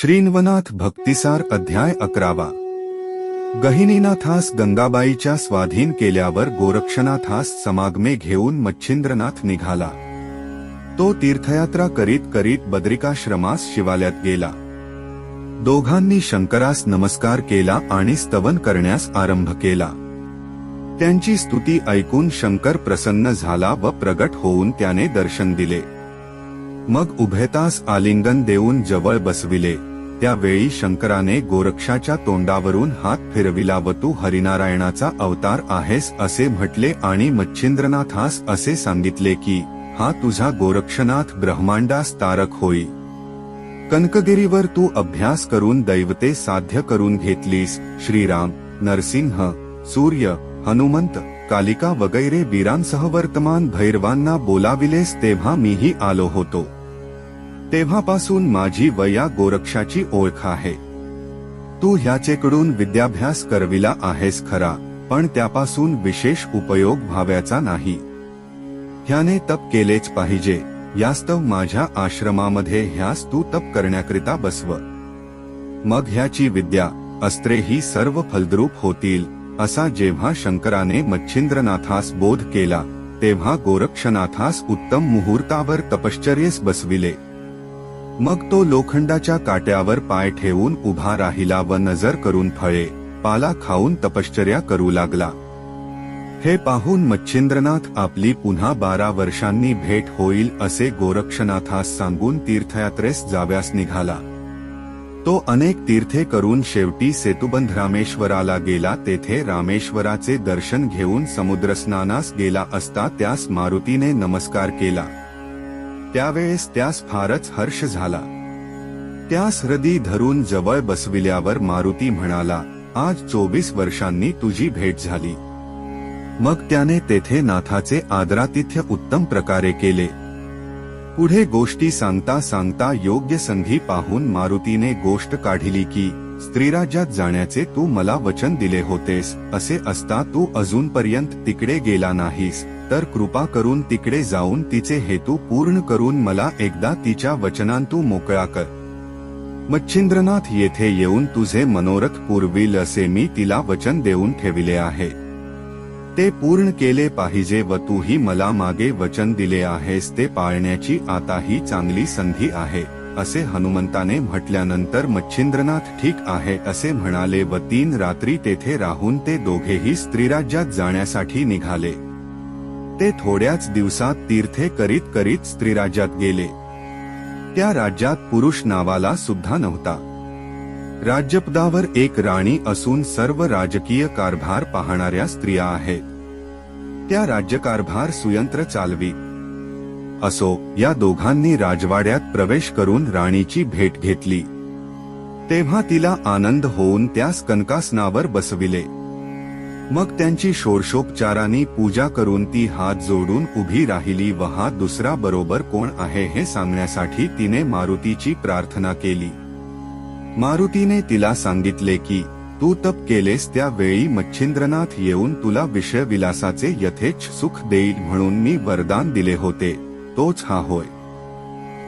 श्रीन्वनाथ भक्तिसार अध्याय अकरावा. गहिनीनाथास गंगाबाईच्या स्वाधीन केल्यावर गोरक्षनाथास समागमे घेऊन मच्छिंद्रनाथ निघाला. तो तीर्थयात्रा करीत करीत बद्रिकाश्रमास शिवालयात गेला. दोघांनी शंकरास नमस्कार केला आणि स्तवन करण्यास आरंभ केला. त्यांची स्तुती ऐकून शंकर प्रसन्न झाला व प्रगट होऊन त्याने दर्शन दिले. मग उभयतास आलिंगन देऊन जवळ बसविले. त्यावेळी शंकराने गोरक्षाच्या तोंडावरून हात फिरविला व तू हरिनारायणाचा अवतार आहेस असे म्हटले आणि मच्छिंद्रनाथास असे सांगितले की हा तुझा गोरक्षनाथ ब्रह्मांडास तारक होई. कनकगिरीवर तू अभ्यास करून दैवते साध्य करून घेतलीस श्रीराम नरसिंह सूर्य हनुमंत कालिका वगैरे वीरांसह वर्तमान भैरवांना बोलाविलेस तेव्हा मीही आलो होतो. तेव्हापासून माझी वया गोरक्षाची ओळख आहे. तू ह्याचेकडून विद्याभ्यास करविला आहेस खरा पण त्यापासून विशेष उपयोग व्हाव्याचा नाही. ह्याने तप केलेच पाहिजे यास्तव माझ्या आश्रमामध्ये ह्यास तू तप करण्याकरिता बसव. मग ह्याची विद्या अस्त्रे ही सर्व फलद्रूप होतील असा जेव्हा शंकराने मच्छिंद्रनाथास बोध केला तेव्हा गोरक्षनाथास उत्तम मुहूर्तावर तपश्चर्येस बसविले. मग तो लोखंडाच्या काट्यावर पाय ठेवून उभा राहिला व नजर करून फळे पाला खाऊन तपश्चर्या करू लागला. हे पाहून मच्छिंद्रनाथ आपली पुन्हा बारा वर्षांनी भेट होईल असे गोरक्षनाथास सांगून तीर्थयात्रेस जाव्यास निघाला. तो अनेक तीर्थे करून शेवटी सेतुबंध रामेश्वराला गेला तेथे रामेश्वराचे दर्शन घेऊन समुद्रस्नानास गेला असता त्यास मारुतीने नमस्कार केला. त्यावेळेस त्यास फारच हर्ष झाला. त्यास हृदी धरून जवळ बसविल्यावर मारुती म्हणाला आज चोवीस वर्षांनी तुझी भेट झाली. मग त्याने तेथे नाथाचे आदरातिथ्य उत्तम प्रकारे केले. पुढे गोष्टी सांगता सांगता योग्य संधी पाहून मारुतीने गोष्ट काढिली की स्त्रीराज्यात जाण्याचे तू मला वचन दिले होतेस असे असता तू अजूनपर्यंत तिकडे गेला नाहीस. तर कृपा करून तिकडे जाऊन तिचे हेतू पूर्ण करून मला एकदा तिच्या वचनांतू मोकळा कर. मच्छिंद्रनाथ येथे येऊन तुझे मनोरथ पुरविल असे मी तिला वचन देऊन ठेविले आहे. ते पूर्ण केले पाहिजे व तूही मला मागे वचन दिले आहेस ते पाळण्याची आता ही चांगली संधी आहे असे हनुमंताने म्हटल्यानंतर मच्छिंद्रनाथ ठीक आहे असे म्हणाले व तीन रात्री तेथे राहून ते दोघेही स्त्रीराज्यात जाण्यासाठी निघाले. ते थोड्याच दिवसात तीर्थे करीत करीत स्त्रीराज्यात गेले. त्या राज्यात पुरुष नावाला सुद्धा नव्हता. राज्यपदावर एक राणी असून सर्व राजकीय कारभार पाहणाऱ्या स्त्रिया आहेत. त्या राज्यकारभार सुयंत्र चालवी. असो या दोघांनी राजवाड्यात प्रवेश करून राणीची भेट घेतली. तेव्हा तिला आनंद होऊन त्यास कनकासनावर बसविले. मग त्यांची षोडशोपचाराने पूजा करून ती हात जोडून उभी राहिली. व हा दुसरा बरोबर कोण आहे हे सांगण्यासाठी तिने मारुतीची प्रार्थना केली. मारुतीने तिला सांगितले की तू तप केलेस त्यावेळी मच्छिंद्रनाथ येऊन तुला विषयविलासाचे यथेच यथेच्छ सुख देईल म्हणून मी वरदान दिले होते. तोच हा होय.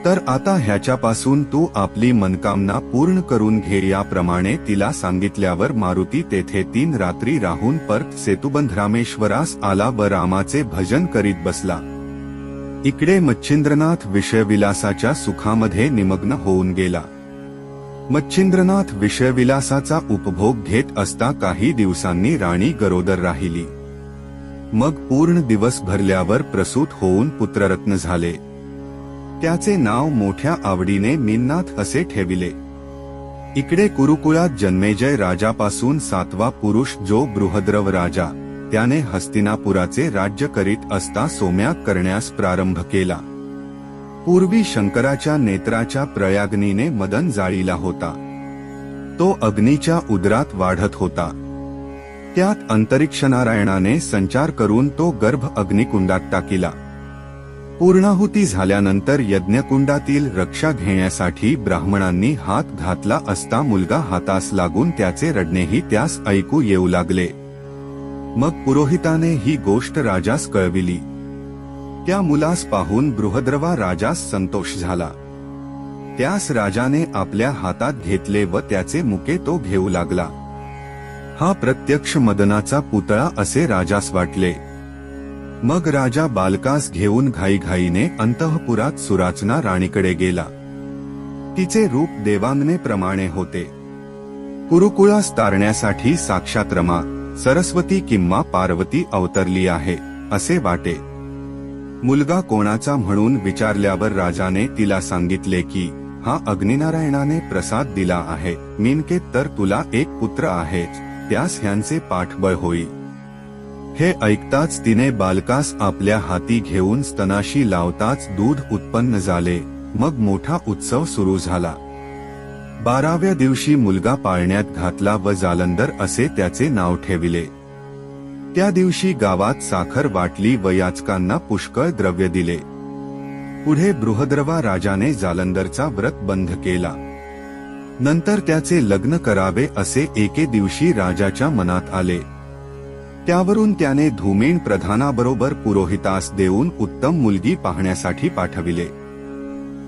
तर आता ह्याच्यापासून तू आपली मनकामना पूर्ण करून घे याप्रमाणे तिला सांगितल्यावर मारुती तेथे तीन रात्री राहून परत सेतुबंध रामेश्वरास आला व रामाचे भजन करीत बसला. इकडे मच्छिंद्रनाथ विषयविलासाच्या सुखामध्ये निमग्न होऊन गेला. मच्छिंद्रनाथ विषयविलासाचा उपभोग घेत असता काही दिवसांनी राणी गरोदर राहिली. मग पूर्ण दिवस भरल्यावर प्रसूत होऊन पुत्ररत्न झाले. त्याचे नाव मोठ्या आवडीने मिन्नाथ असे ठेविले. इकडे कुरुकुळात जन्मेजय राजापासून सातवा पुरुष जो बृहद्रव राजा त्याने हस्तिनापुराचे राज्य करीत असता सोम्या करण्यास प्रारंभ केला. पूर्वी शंकराच्या नेत्राच्या प्रयाग्नीने मदन जाळीला होता. तो अग्नीच्या उदरात वाढत होता. त्यात अंतरिक्षनारायणाने संचार करून तो गर्भ अग्निकुंडात टाकिला. पूर्णाहुती झाल्यानंतर यज्ञकुंडातील रक्षा घेण्यासाठी ब्राह्मणांनी हात घातला असता मुलगा हातास लागून त्याचे रडणेही त्यास ऐकू येऊ लागले. मग पुरोहिताने ही गोष्ट राजास कळविली. त्या मुलास पाहून बृहद्रवा राजास संतोष झाला. त्यास राजाने आपल्या हातात घेतले व त्याचे मुके तो घेऊ लागला. हा प्रत्यक्ष मदनाचा पुतळा असे राजास वाटले. मग राजा बालकास घेऊन घाईघाईने अंतःपुरात सुराचना राणीकडे गेला. तिचे रूप देवांगनेप्रमाणे होते. कुरुकुळास तारण्यासाठी साक्षात रमा सरस्वती किंवा पार्वती अवतरली आहे असे वाटे. मुलगा कोणाचा म्हणून विचारल्यावर राजाने तिला सांगितले की हा अग्निनारायणाने प्रसाद दिला आहे मिनके तर तुला एक पुत्र आहेच त्यास ह्यांचे पाठबळ होईल हे ऐकताच तिने बालकास आपल्या हाती घेऊन स्तनाशी लावताच दूध उत्पन्न झाले मग मोठा उत्सव सुरू झाला. बाराव्या दिवशी मुलगा पाळण्यात घातला व जालंदर असे त्याचे नाव ठेविले. त्या दिवशी गावात साखर वाटली व याचकांना पुष्कळ द्रव्य दिले. पुढे बृहद्रवा राजाने जालंदरचा व्रत बंध केला. नंतर त्याचे लग्न करावे असे एके दिवशी राजाच्या मनात आले. त्यावरून त्याने धूमेण प्रधानाबरोबर पुरोहितास देऊन उत्तम मुलगी पाहण्यासाठी पाठविले.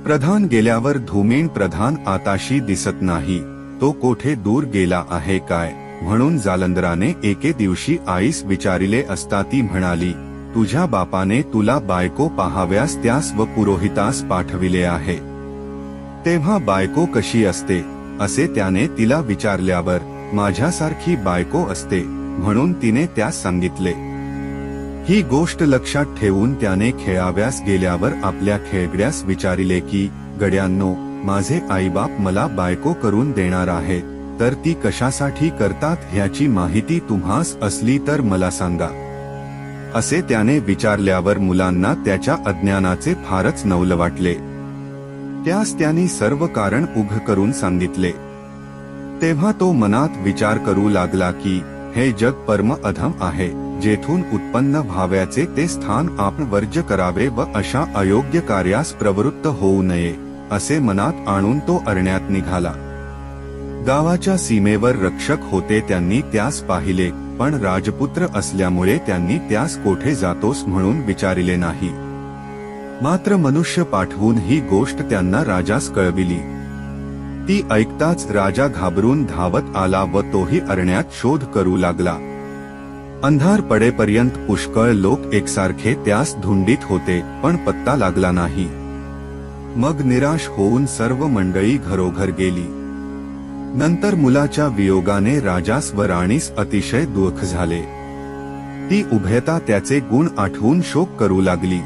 प्रधान गेल्यावर धूमेण प्रधान आताशी दिसत नाही तो कोठे दूर गेला आहे काय म्हणून जालंधराने एके दिवशी आईस विचारिले असता ती म्हणाली तुझ्या बापाने तुला बायको पाहाव्यास त्यास व पुरोहितास पाठविले आहे. तेव्हा बायको कशी असते असे त्याने तिला विचारल्यावर माझ्यासारखी बायको असते म्हणून तिने त्यास सांगितले. ही गोष्ट लक्षात ठेवून त्याने खेळाव्यास गेल्यावर आपल्या खेळगड्यास विचारिले की गड्यांनो माझे आईबाप मला बायको करून देणार आहेत तर ती कशासाठी करतात ह्याची माहिती तुम्हास असली तर मला सांगा. असे त्याने विचारल्यावर मुलांना त्याच्या अज्ञानाचे फारच नवल वाटले. त्यास त्यांनी सर्व कारण उघ करून सांगितले. तेव्हा तो मनात विचार करू लागला की हे जग परम अधम आहे जेथून उत्पन्न व्हाव्याचे ते स्थान आपण वर्ज करावे व अशा अयोग्य कार्यास प्रवृत्त होऊ नये असे मनात आणून तो अरण्यात निघाला. गावाच्या सीमेवर रक्षक होते त्यांनी त्यास पाहिले पण राजपुत्र असल्यामुळे त्यांनी त्यास कोठे जातोस म्हणून विचारिले नाही. मात्र मनुष्य पाठवून ही गोष्ट त्यांना राजास कळविली. ती ऐकताच राजा घाबरून धावत आला व तोही अरण्यात शोध करू लागला. अंधार पडेपर्यंत पुष्कळ लोक एकसारखे त्यास धुंडीत होते पण पत्ता लागला नाही. मग निराश होऊन सर्व मंडळी घरोघर गेली. नंतर मुलाच्या वियोगाने राजास व राणीस अतिशय दुःख झाले. ती उभयता त्याचे गुण आठवून शोक करू लागली.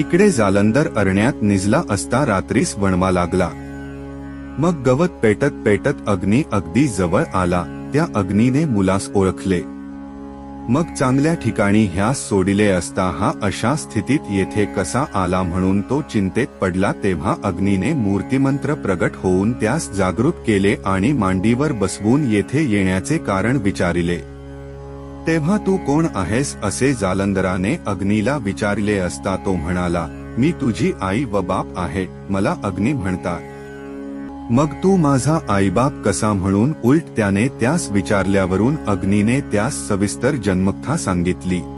इकडे जालंदर अरण्यात निजला असता रात्रीस वणवा लागला. मग गवत पेटत पेटत अग्नी अगदी जवळ आला. त्या अग्नीने मुलास ओळखले. मग चांगल्या ठिकाणी ह्यास सोडिले असता हा अशा स्थितीत येथे कसा आला म्हणून तो चिंतेत पडला तेव्हा अग्नीने मूर्तिमंत्र प्रगट होऊन त्यास जागृत केले आणि मांडीवर बसवून येथे येण्याचे कारण विचारिले. तेव्हा तू कोण आहेस असे जालंदराने अग्नीला विचारले असता तो म्हणाला मी तुझी आई व बाप आहे. मला अग्नी म्हणतात मग तू माझा आईबाप कसा म्हणून उलट त्याने त्यास विचारल्यावरून अग्नीने त्यास सविस्तर जन्मकथा सांगितली.